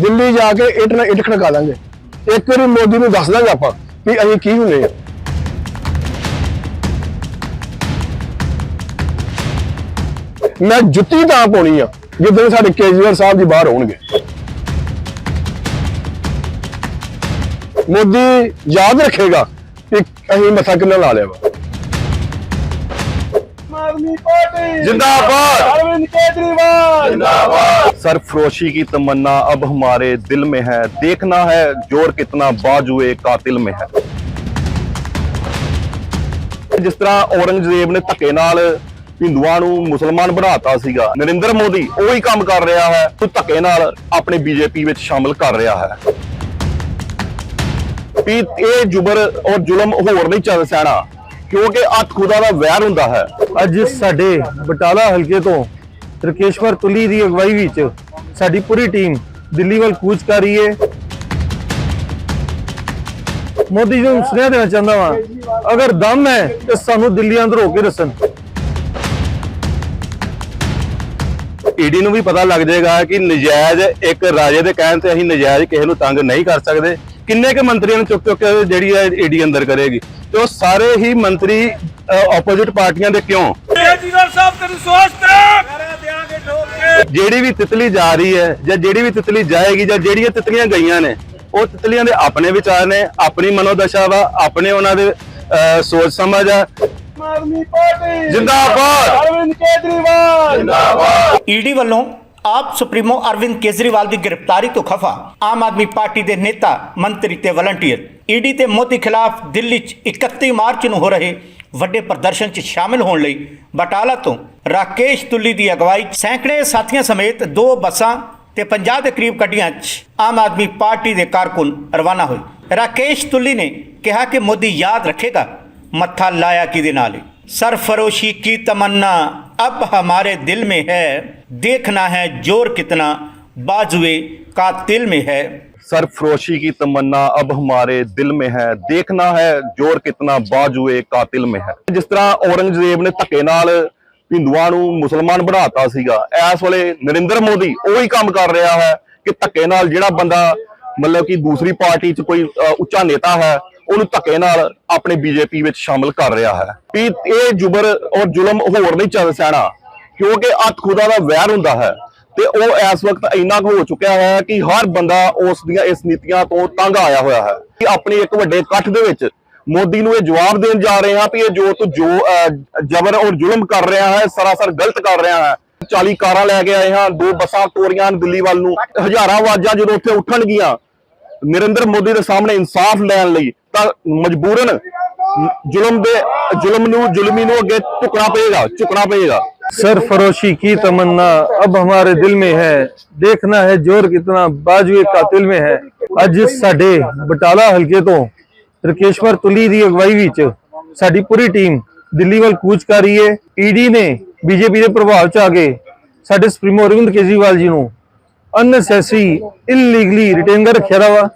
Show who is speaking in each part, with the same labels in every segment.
Speaker 1: ਦਿੱਲੀ ਜਾ ਕੇ ਇੱਟ ਨਾਲ ਇੱਟ ਖੜਕਾ ਦਾਂਗੇ ਇੱਕ ਵਾਰੀ ਮੋਦੀ ਨੂੰ ਦੱਸ ਦਾਂਗੇ ਆਪਾਂ ਵੀ ਅਸੀਂ ਕੀ ਹੁੰਦੇ ਆ ਮੈਂ ਜੁੱਤੀ ਤਾਂ ਪਾਉਣੀ ਆ, ਜਿੱਦਣ ਸਾਡੇ ਕੇਜਰੀਵਾਲ ਸਾਹਿਬ ਜੀ ਬਾਹਰ ਹੋਣਗੇ ਮੋਦੀ ਯਾਦ ਰੱਖੇਗਾ ਕਿ ਅਸੀਂ ਮੱਥਾ ਕਿੰਨਾ ਲਾ ਲਿਆ ਵਾ।
Speaker 2: आदमी पार्टी
Speaker 3: जिंदाबाद
Speaker 2: अरविंद केजरीवाल
Speaker 3: सरफरोशी की तमन्ना अब हमारे दिल में है देखना है जोर कितना बाजुए कातिल में है ਜਿਸ ਤਰ੍ਹਾਂ ਔਰੰਗਜ਼ੇਬ ਨੇ ਧੱਕੇ ਨਾਲ ਹਿੰਦੂਆਂ ਨੂੰ ਮੁਸਲਮਾਨ ਬਣਾਤਾ ਸੀਗਾ ਨਰਿੰਦਰ ਮੋਦੀ ਉਹੀ ਕੰਮ ਕਰ ਰਿਹਾ ਹੈ ਉਹ ਧੱਕੇ ਨਾਲ ਆਪਣੇ ਬੀਜੇਪੀ ਵਿੱਚ ਸ਼ਾਮਲ ਕਰ ਰਿਹਾ ਹੈ ਵੀ ਇਹ ਜੁਬਰ ਔਰ ਜ਼ੁਲਮ ਹੋਰ ਨਹੀਂ ਚੱਲ ਸਹਿਣਾ ਕਿਉਂਕਿ ਅੱਠ ਖੁਦਾ ਦਾ ਵੈਰ ਹੁੰਦਾ ਹੈ।
Speaker 4: ਅੱਜ ਸਾਡੇ ਬਟਾਲਾ ਹਲਕੇ ਤੋਂ ਤਰਕੇਸ਼ਵਰ ਤੁਲੀ ਦੀ ਅਗਵਾਈ ਵਿੱਚ ਸਾਡੀ ਪੂਰੀ ਟੀਮ ਦਿੱਲੀ ਵੱਲ ਕੂਚ ਕਰ ਰਹੀ ਹੈ। ਮੋਦੀ ਜੀ ਨੂੰ ਸੁਨੇਹਾ ਦੇਣਾ ਚਾਹੁੰਦਾ ਵਾਂ, ਅਗਰ ਦਮ ਹੈ ਤਾਂ ਸਾਨੂੰ ਦਿੱਲੀ ਅੰਦਰ ਹੋ ਕੇ ਦੱਸਣ।
Speaker 3: ਈਡੀ ਨੂੰ ਵੀ ਪਤਾ ਲੱਗ ਜਾਏਗਾ ਕਿ ਨਜਾਇਜ਼ ਇੱਕ ਰਾਜੇ ਦੇ ਕਹਿਣ ਤੇ ਅਸੀਂ ਨਜਾਇਜ਼ ਕਿਸੇ ਨੂੰ ਤੰਗ ਨਹੀਂ ਕਰ ਸਕਦੇ। ਕਿੰਨੇ ਕੇ ਮੰਤਰੀਆਂ ਨੂੰ ਚੁੱਕ ਚੁੱਕ ਕੇ ਜਿਹੜੀ ਹੈ ਈਡੀ ਅੰਦਰ ਕਰੇਗੀ? ਹੋ ਸਾਰੇ ਹੀ ਮੰਤਰੀ ਆਪੋਜੀਟ ਪਾਰਟੀਆਂ ਦੇ ਕਿਉਂ?
Speaker 2: ਕੇਜਰੀਵਾਲ ਸਾਹਿਬ ਤੈਨੂੰ ਸੋਚਦਾ
Speaker 3: ਜਿਹੜੀ ਵੀ ਤਿਤਲੀ ਜਾ ਰਹੀ ਹੈ ਜਾਂ ਜਿਹੜੀ ਵੀ ਤਿਤਲੀ ਜਾਏਗੀ ਜਾਂ ਜਿਹੜੀਆਂ ਤਿਤਲੀਆਂ ਗਈਆਂ ਨੇ ਉਹ ਤਿਤਲੀਆਂ ਦੇ ਆਪਣੇ ਵਿਚਾਰ ਨੇ ਆਪਣੀ ਮਨੋਦਸ਼ਾ ਵਾ ਆਪਣੇ ਉਹਨਾਂ ਦੇ ਸੋਚ ਸਮਝ ਆ।
Speaker 2: ਆਦਮੀ ਪਾਰਟੀ।
Speaker 3: ਜਿੰਦਾਬਾਦ!
Speaker 2: ਅਰਵਿੰਦ ਕੇਜਰੀਵਾਲ। ਜਿੰਦਾਬਾਦ!
Speaker 5: ਈਡੀ ਵੱਲੋਂ ਆਪ ਸੁਪਰੀਮੋ ਅਰਵਿੰਦ ਕੇਜਰੀਵਾਲ ਦੀ ਗ੍ਰਿਫਤਾਰੀ ਤੋਂ ਖਫਾ। ਆਮ ਆਦਮੀ ਪਾਰਟੀ ਦੇ ਨੇਤਾ, ਮੰਤਰੀ ਤੇ ਵਲੰਟੀਅਰ। ਈਡੀ ਤੇ ਮੋਦੀ ਖਿਲਾਫ ਦਿੱਲੀ 'ਚ 31 ਮਾਰਚ ਨੂੰ ਹੋ ਰਹੇ ਵੱਡੇ ਪ੍ਰਦਰਸ਼ਨ 'ਚ ਸ਼ਾਮਲ ਹੋਣ ਲਈ ਬਟਾਲਾ ਤੋਂ ਰਾਕੇਸ਼ ਤੁੱਲੀ ਦੀ ਅਗਵਾਈ ਸੈਂਕੜੇ ਸਾਥੀਆਂ ਸਮੇਤ ਦੋ ਬੱਸਾਂ ਤੇ 50 ਦੇ ਕਰੀਬ ਗੱਡੀਆਂ 'ਚ ਆਮ ਆਦਮੀ ਪਾਰਟੀ ਦੇ ਕਾਰਕੁਨ ਰਵਾਨਾ ਹੋਏ। ਰਾਕੇਸ਼ ਤੁੱਲੀ ਨੇ ਕਿਹਾ ਕਿ ਮੋਦੀ ਯਾਦ ਰੱਖੇਗਾ। ਮੱਥਾ ਲਾਇਆ ਕਿਹਦੇ ਨਾਲ ਸਰਫਰੋਸ਼ੀ ਕੀ ਤਮੰਨਾ। अब हमारे दिल में है देखना है जोर कितना बाजुए कातिल में है
Speaker 3: सरफरोशी की तमन्ना अब हमारे दिल में है देखना है जोर कितना बाजुए कातिल में है ਜਿਸ ਤਰ੍ਹਾਂ ਔਰੰਗਜ਼ੇਬ ਨੇ ਧੱਕੇ ਨਾਲ ਹਿੰਦੂਆਂ ਨੂੰ ਮੁਸਲਮਾਨ ਬਣਾਤਾ ਸੀਗਾ ਇਸ ਵੇਲੇ ਨਰਿੰਦਰ ਮੋਦੀ ਉਹੀ ਕੰਮ ਕਰ ਰਿਹਾ ਹੈ ਕਿ ਧੱਕੇ ਨਾਲ ਜਿਹੜਾ ਬੰਦਾ ਮਤਲਬ ਕਿ ਦੂਸਰੀ ਪਾਰਟੀ 'ਚ ਕੋਈ ਅ, ਉੱਚਾ ਨੇਤਾ ਹੈ ਉਹਨੂੰ ਧੱਕੇ ਨਾਲ ਆਪਣੇ ਬੀਜੇਪੀ ਵਿੱਚ ਸ਼ਾਮਲ ਕਰ ਰਿਹਾ ਹੈ। ਵੀ ਇਹ ਜੁਬਰ ਔਰ ਜ਼ੁਲਮ ਹੋਰ ਨਹੀਂ ਚੱਲ ਸਹਿਣਾ, ਕਿਉਂਕਿ ਅੱਤ ਖੁਦਾ ਦਾ ਵੈਰ ਹੁੰਦਾ ਹੈ ਤੇ ਉਹ ਇਸ ਵਕਤ ਇੰਨਾ ਹੋ ਚੁੱਕਿਆ ਹੈ ਕਿ ਹਰ ਬੰਦਾ ਉਸ ਦੀਆਂ ਇਸ ਨੀਤੀਆਂ ਤੋਂ ਤੰਗ ਆਇਆ ਹੋਇਆ ਹੈ। ਕਿ ਆਪਣੀ ਇੱਕ ਵੱਡੇ ਇਕੱਠ ਦੇ ਵਿੱਚ ਮੋਦੀ ਨੂੰ ਇਹ ਜਵਾਬ ਦੇਣ ਜਾ ਰਹੇ ਹਾਂ ਵੀ ਇਹ ਜੋ ਤੂੰ ਜੋ ਜ਼ਬਰ ਔਰ ਜ਼ੁਲਮ ਕਰ ਰਿਹਾ ਹੈ, ਸਰਾਸਰ ਗਲਤ ਕਰ ਰਿਹਾ ਹੈ। 40 ਕਾਰਾਂ ਲੈ ਕੇ ਆਏ ਹਾਂ, ਦੋ ਬੱਸਾਂ ਤੋਰੀਆਂ ਹਨ ਦਿੱਲੀ ਵੱਲ ਨੂੰ, ਹਜ਼ਾਰਾਂ ਆਵਾਜ਼ਾਂ ਜਦੋਂ ਉੱਥੇ ਉੱਠਣਗੀਆਂ, ਨਰਿੰਦਰ ਮੋਦੀ ਦੇ ਸਾਹਮਣੇ ਇਨਸਾਫ ਲੈਣ ਲਈ ਤਾਂ ਮਜਬੂਰਨ ਜ਼ੁਲਮ ਦੇ ਜ਼ੁਲਮ ਨੂੰ ਜ਼ੁਲਮੀ ਨੂੰ ਅੱਗੇ ਝੁਕਣਾ ਪਏਗਾ ਝੁਕਣਾ ਪਏਗਾ
Speaker 4: सरफरोशी की तमन्ना अब हमारे दिल में है देखना है जोर कितना बाजुए कातिल में है ਅੱਜ ਸਾਡੇ ਬਟਾਲਾ ਹਲਕੇ ਤੋਂ ਤਰਕੇਸ਼ਵਰ ਤੁਲੀ ਦੀ ਅਗਵਾਈ ਵਿੱਚ ਸਾਡੀ ਪੂਰੀ ਟੀਮ ਦਿੱਲੀ ਵੱਲ ਕੂਚ ਕਰ ਰਹੀ ਹੈ ਈਡੀ ਨੇ ਬੀਜੇਪੀ ਦੇ ਪ੍ਰਭਾਵ ਚ ਆ ਕੇ ਸਾਡੇ ਸੁਪਰੀਮੋ ਅਰਵਿੰਦ ਕੇਜਰੀਵਾਲ ਜੀ ਨੂੰ ਅਨਨੈਸੈਸਰੀ ਇਲੀਗਲੀ ਰਿਟੇਨਰ ਰੱਖਿਆ ਦਾ ਵਾ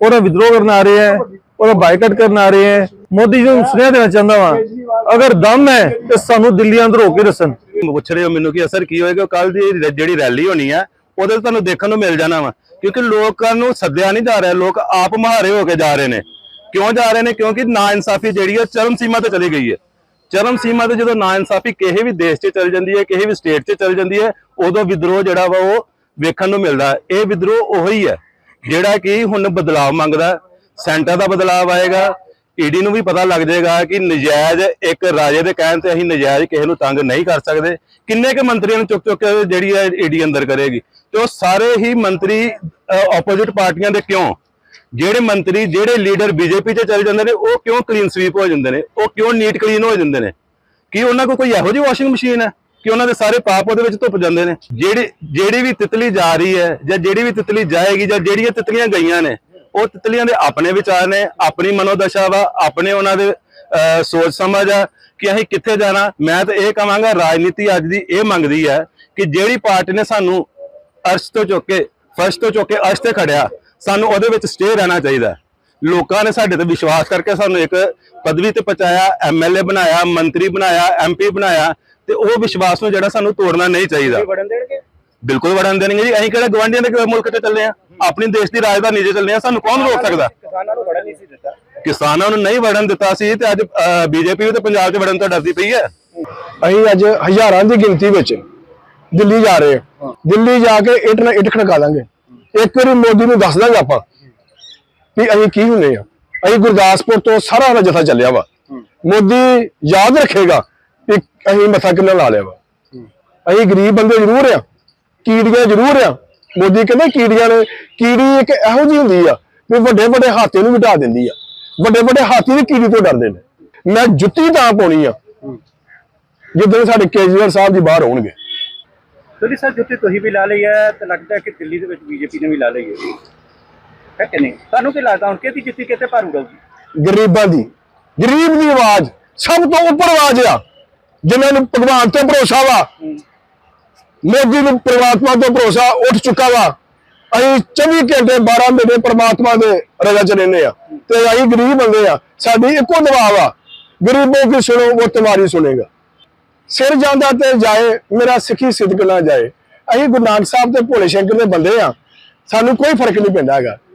Speaker 4: ਉਹਦਾ ਵਿਦਰੋਹ ਕਰਨ ਆ ਰਹੇ ਹੈ ਉਹਦਾ ਬਾਈਕਾਟ ਕਰਨ ਆ ਰਹੇ ਹੈ। ਮੋਦੀ ਜੀ ਨੂੰ ਸੁਨੇਹਾ ਦੇਣਾ ਚਾਹੁੰਦਾ ਵਾਂ। ਅਗਰ ਦਮ ਹੈ, ਤੇ ਸਾਨੂੰ ਦਿੱਲੀ ਅੰਦਰ ਹੋ ਕੇ ਦੱਸਣ।
Speaker 3: ਪੁੱਛ ਰਹੇ ਹੋ ਮੈਨੂੰ ਕਿ ਅਸਰ ਕੀ ਹੋਏਗਾ? ਕੱਲ ਦੀ ਜਿਹੜੀ ਰੈਲੀ ਹੋਣੀ ਹੈ, ਉਹਦੇ ਤੁਹਾਨੂੰ ਦੇਖਣ ਨੂੰ ਮਿਲ ਜਾਣਾ ਵਾ। ਕਿਉਂਕਿ ਲੋਕਾਂ ਨੂੰ ਸੱਦਿਆ ਨਹੀਂ ਜਾ ਰਿਹਾ। ਲੋਕ ਆਪ ਮਹਾਰੇ ਹੋ ਕੇ ਜਾ ਰਹੇ ਨੇ। ਕਿਉਂ ਜਾ ਰਹੇ ਨੇ? ਕਿਉਂਕਿ ਨਾ ਇਨਸਾਫੀ ਜਿਹੜੀ ਹੈ ਚਰਮ ਸੀਮਾ ਤੇ ਚਲੀ ਗਈ ਹੈ। ਚਰਮ ਸੀਮਾ ਤੇ ਜਦੋਂ ਨਾ ਇਨਸਾਫੀ ਕਿਸੇ ਵੀ ਦੇਸ਼ 'ਚ ਚਲ ਜਾਂਦੀ ਹੈ, ਕਿਸੇ ਵੀ ਸਟੇਟ 'ਚ ਚੱਲ ਜਾਂਦੀ ਹੈ, ਉਦੋਂ ਵਿਦਰੋਹ ਜਿਹੜਾ ਵਾ ਉਹ ਵੇਖਣ ਨੂੰ ਮਿਲਦਾ। ਇਹ ਵਿਦਰੋਹ ਉਹੀ ਹੈ, ਜਿਹੜਾ ਕਿ ਹੁਣ ਬਦਲਾਅ ਮੰਗਦਾ। ਸੈਂਟਰ ਦਾ ਬਦਲਾਅ ਆਏਗਾ, ਈਡੀ ਨੂੰ ਵੀ ਪਤਾ ਲੱਗ ਜਾਏਗਾ ਕਿ ਨਜਾਇਜ਼ ਇੱਕ ਰਾਜੇ ਦੇ ਕਹਿਣ ਤੇ ਅਸੀਂ ਨਜਾਇਜ਼ ਕਿਸੇ ਨੂੰ ਤੰਗ ਨਹੀਂ ਕਰ ਸਕਦੇ। ਕਿੰਨੇ ਕੇ ਮੰਤਰੀਆਂ ਨੂੰ ਚੁੱਕ ਚੁੱਕ ਕੇ ਜਿਹੜੀ ਹੈ ਈਡੀ ਅੰਦਰ ਕਰੇਗੀ? ਤੇ ਉਹ ਸਾਰੇ ਹੀ ਮੰਤਰੀ ਆਪੋਜ਼ਿਟ ਪਾਰਟੀਆਂ ਦੇ ਕਿਉਂ? ਜਿਹੜੇ ਮੰਤਰੀ, ਜਿਹੜੇ ਲੀਡਰ ਬੀਜੇਪੀ 'ਚ ਚਲੇ ਜਾਂਦੇ ਨੇ, ਉਹ ਕਿਉਂ ਕਲੀਨ ਸਵੀਪ ਹੋ ਜਾਂਦੇ ਨੇ? ਉਹ ਕਿਉਂ ਨੀਟ ਕਲੀਨ ਹੋ ਜਾਂਦੇ ਨੇ? ਕੀ ਉਹਨਾਂ ਕੋਲ ਕੋਈ ਇਹੋ ਜਿਹੀ ਵਾਸ਼ਿੰਗ ਮਸ਼ੀਨ ਹੈ? ਕਿ ਉਹਨਾਂ ਦੇ ਸਾਰੇ ਪਾਪ ਉਹਦੇ ਵਿੱਚ ਧੁੱਪ ਜਾਂਦੇ ਨੇ? ਜਿਹੜੀ ਜਿਹੜੀ ਵੀ ਤਿਤਲੀ ਜਾ ਰਹੀ ਹੈ, ਜਾਂ ਜਿਹੜੀ ਵੀ ਤਿਤਲੀ ਜਾਏਗੀ, ਜਾਂ ਜਿਹੜੀਆਂ ਤਿਤਲੀਆਂ ਗਈਆਂ ਨੇ ਉਹ ਤਿਤਲੀਆਂ ਦੇ ਆਪਣੇ ਵਿਚਾਰ ਨੇ ਆਪਣੀ ਮਨੋਦਸ਼ਾ ਵਾ ਆਪਣੇ ਉਹਨਾਂ ਦੇ ਸੋਚ ਸਮਝ ਆ ਕਿ ਅਸੀਂ ਕਿੱਥੇ ਜਾਣਾ। ਮੈਂ ਤਾਂ ਇਹ ਕਹਾਂਗਾ ਰਾਜਨੀਤੀ ਅੱਜ ਦੀ ਇਹ ਮੰਗਦੀ ਹੈ ਕਿ ਜਿਹੜੀ ਪਾਰਟੀ ਨੇ ਸਾਨੂੰ ਅਰਸ਼ ਤੋਂ ਚੁੱਕ ਕੇ ਫਰਸ਼ ਤੋਂ ਚੁੱਕ ਕੇ ਅਰਸ਼ ਤੇ ਖੜਿਆ ਸਾਨੂੰ ਉਹਦੇ ਵਿੱਚ ਸਟੇ ਰਹਿਣਾ ਚਾਹੀਦਾ। ਲੋਕਾਂ ਨੇ ਸਾਡੇ ਤੇ ਵਿਸ਼ਵਾਸ ਕਰਕੇ ਸਾਨੂੰ ਇੱਕ ਪਦਵੀ ਤੇ ਪਹੁੰਚਾਇਆ ਐਮਐਲਏ ਬਣਾਇਆ ਮੰਤਰੀ ਬਣਾਇਆ ਐਮਪੀ ਬਣਾਇਆ ਤੇ ਉਹ ਵਿਸ਼ਵਾਸ ਨੂੰ ਜਿਹੜਾ ਸਾਨੂੰ ਤੋੜਨਾ ਨਹੀਂ ਚਾਹੀਦਾ। ਬਿਲਕੁਲ ਵੜਨ ਦੇਣਗੇ ਜੀ। ਅਸੀਂ ਕਿਹੜਾ ਗਵਾਂਢੀਆਂ ਦੇ ਮੁਲਕ ਤੇ ਚੱਲੇ ਆ? ਆਪਣੀ ਦੇਸ਼ ਦੀ ਰਾਜਧਾਨੀ 'ਚ ਚੱਲਨੇ ਆ ਸਾਨੂੰ ਕੌਣ ਰੋਕ ਸਕਦਾ?
Speaker 2: ਕਿਸਾਨਾਂ ਨੂੰ ਬੜਾ ਨਹੀਂ ਸੀ ਦਿੱਤਾ।
Speaker 3: ਕਿਸਾਨਾਂ ਨੂੰ ਨਹੀਂ ਵੜਨ ਦਿੱਤਾ ਸੀ ਤੇ ਅੱਜ ਬੀਜੇਪੀ ਵੀ ਤੇ ਪੰਜਾਬ 'ਚ ਵੜਨ ਤੋਂ ਡਰਦੀ ਪਈ ਹੈ।
Speaker 1: ਅਸੀਂ ਅੱਜ ਹਜ਼ਾਰਾਂ ਦੀ ਗਿਣਤੀ ਵਿੱਚ ਦਿੱਲੀ ਜਾ ਰਹੇ ਹਾਂ। ਦਿੱਲੀ ਜਾ ਕੇ ਇੱਟ ਨਾਲ ਇੱਟ ਖੜਕਾ ਦਾਂਗੇ। ਇੱਕ ਵਾਰੀ ਮੋਦੀ ਨੂੰ ਦੱਸ ਦਾਂਗੇ ਆਪਾਂ ਵੀ ਅਸੀਂ ਕੀ ਹੁੰਦੇ ਆ ਅਸੀਂ ਗੁਰਦਾਸਪੁਰ ਤੋਂ ਸਾਰਾ ਦਾ ਜਥਾ ਚੱਲਿਆ ਵਾ। ਮੋਦੀ ਯਾਦ ਰੱਖੇਗਾ ਕਿ ਅਸੀਂ ਮੱਥਾ ਕਿੰਨਾ ਲਾ ਲਿਆ ਵਾ। ਅਸੀਂ ਗਰੀਬ ਬੰਦੇ ਜ਼ਰੂਰ ਆ ਕੀੜੀਆਂ ਜ਼ਰੂਰ ਆ ਮੋਦੀ ਕਹਿੰਦੇ ਕੀੜੀਆਂ ਨੇ ਕੀੜੀ ਇੱਕ ਇਹੋ ਜਿਹੀ ਹੁੰਦੀ ਆ ਵੀ ਵੱਡੇ ਵੱਡੇ ਹਾਥੀ ਨੂੰ ਮਿਟਾ ਦਿੰਦੀ ਆ। ਵੱਡੇ ਵੱਡੇ ਹਾਥੀ ਵੀ ਕੀੜੀ ਤੋਂ ਡਰਦੇ ਨੇ। ਮੈਂ ਜੁੱਤੀ ਤਾਂ ਪਾਉਣੀ ਆ ਜਿੱਦਣ ਸਾਡੇ ਕੇਜਰੀਵਾਲ ਸਾਹਿਬ ਜੀ ਬਾਹਰ ਹੋਣਗੇ
Speaker 2: ਤੁਸੀਂ ਸਰ ਜੁੱਤੀ ਤੁਸੀਂ ਵੀ ਲਾ ਲਈ ਹੈ ਤੇ ਲੱਗਦਾ ਕਿ ਦਿੱਲੀ ਦੇ ਵਿੱਚ ਬੀਜੇਪੀ ਨੇ ਵੀ ਲਾ ਲਈ ਹੈ। ਹੈ ਕਿ ਨਹੀਂ? ਤੁਹਾਨੂੰ ਕੀ ਲੱਗਦਾ ਹੁਣ ਕਿਹਦੀ ਜੁੱਤੀ ਕਿਤੇ ਭਾਰੂ ਰਹੂਗੀ
Speaker 1: ਗਰੀਬਾਂ ਦੀ। ਗਰੀਬ ਦੀ ਆਵਾਜ਼ ਸਭ ਤੋਂ ਉੱਪਰ ਆਵਾਜ਼ ਆ। ਜਿਨ੍ਹਾਂ ਨੂੰ ਭਗਵਾਨ ਤੇ ਭਰੋਸਾ ਵਾ ਮੋਦੀ ਨੂੰ ਪ੍ਰਮਾਤਮਾ ਤੋਂ ਭਰੋਸਾ ਉੱਠ ਚੁੱਕਾ ਵਾ। ਅਸੀਂ 24 ਘੰਟੇ 12 ਮਹੀਨੇ ਪ੍ਰਮਾਤਮਾ ਦੇ ਰਜ਼ਾ ਚ ਰਹਿੰਦੇ ਆ ਤੇ ਅਸੀਂ ਗਰੀਬ ਬੰਦੇ ਆ ਸਾਡੀ ਇੱਕੋ ਦੁਆ ਵਾ। ਗਰੀਬੋਂ ਕੀ ਸੁਣੋ ਉਹ ਤੁਹਾਡੀ ਸੁਣੇਗਾ। ਸਿਰ ਜਾਂਦਾ ਤੇ ਜਾਏ, ਮੇਰਾ ਸਿੱਖੀ ਸਿਦਕ ਨਾ ਜਾਏ। ਅਸੀਂ ਗੁਰੂ ਨਾਨਕ ਸਾਹਿਬ ਤੇ ਭੋਲੇ ਸ਼ੰਕਰ ਦੇ ਬੰਦੇ ਆ ਸਾਨੂੰ ਕੋਈ ਫ਼ਰਕ ਨਹੀਂ ਪੈਂਦਾ ਹੈਗਾ।